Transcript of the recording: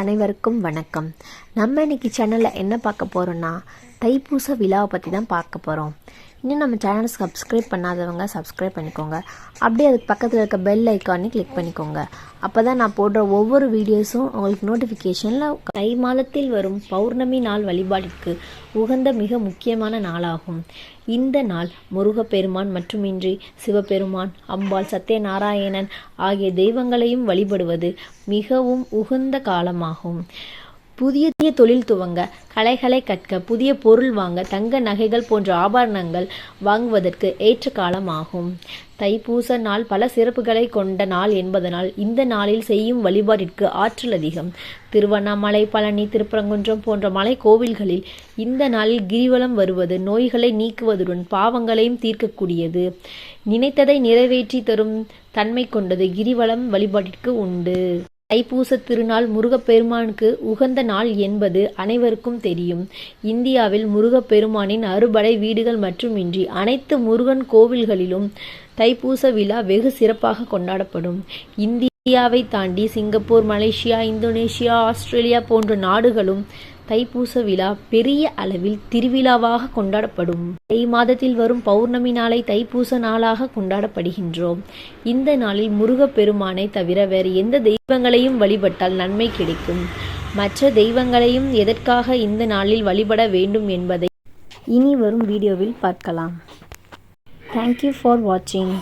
அனைவருக்கும் வணக்கம். நம்ம இன்னைக்கு சேனலில் என்ன பார்க்க போகிறோன்னா தைப்பூச விழாவை பற்றி தான் பார்க்க போகிறோம் இன்னும் நம்ம சேனலை சப்ஸ்கிரைப் பண்ணாதவங்க சப்ஸ்கிரைப் பண்ணிக்கோங்க. அப்படியே அதுக்கு பக்கத்தில் இருக்க பெல் ஐக்கானே கிளிக் பண்ணிக்கோங்க. அப்போ தான் நான் போடுற ஒவ்வொரு வீடியோஸும் உங்களுக்கு நோட்டிஃபிகேஷனில் கை மாதத்தில் வரும் பௌர்ணமி நாள் வழிபாட்டிற்கு உகந்த மிக முக்கியமான நாளாகும். இந்த நாள் முருகப்பெருமான் மட்டுமின்றி சிவபெருமான் அம்பாள் சத்யநாராயணன் ஆகிய தெய்வங்களையும் வழிபடுவது மிகவும் உகந்த காலமாகும். புதிய புதிய தொழில் துவங்க கலைகளை கற்க புதிய பொருள் வாங்க தங்க நகைகள் போன்ற ஆபரணங்கள் வாங்குவதற்கு ஏற்ற காலமாகும் தைப்பூச நாள் பல சிறப்புகளை கொண்ட நாள் என்பதனால் இந்த நாளில் செய்யும் வழிபாட்டிற்கு ஆற்றல் அதிகம். திருவண்ணாமலை பழனி திருப்பரங்குன்றம் போன்ற மலை கோவில்களில் இந்த நாளில் கிரிவலம் வருவது நோய்களை நீக்குவதுடன் பாவங்களையும் தீர்க்கக்கூடியது. நினைத்ததை நிறைவேற்றி தரும் தன்மை கொண்டது கிரிவலம் வழிபாட்டிற்கு உண்டு. தைப்பூச திருநாள் முருகப்பெருமானுக்கு உகந்த நாள் என்பது அனைவருக்கும் தெரியும். இந்தியாவில் முருகப்பெருமானின் அறுபடை வீடுகள் மட்டுமின்றி அனைத்து முருகன் கோவில்களிலும் தைப்பூச விழா வெகு சிறப்பாக கொண்டாடப்படும். இந்தியாவை தாண்டி சிங்கப்பூர் மலேசியா இந்தோனேஷியா ஆஸ்திரேலியா போன்ற நாடுகளும் தைப்பூச விழா பெரிய அளவில் திருவிழாவாக கொண்டாடப்படும். தை மாதத்தில் வரும் பௌர்ணமி நாளை தைப்பூச நாளாக கொண்டாடப்படுகின்றோம். இந்த நாளில் முருகப்பெருமானை தவிர வேறு எந்த தெய்வங்களையும் வழிபட்டால் நன்மை கிடைக்கும். மற்ற தெய்வங்களையும் எதற்காக இந்த நாளில் வழிபட வேண்டும் என்பதை இனி வரும் வீடியோவில் பார்க்கலாம். தேங்க்யூ ஃபார் வாட்சிங்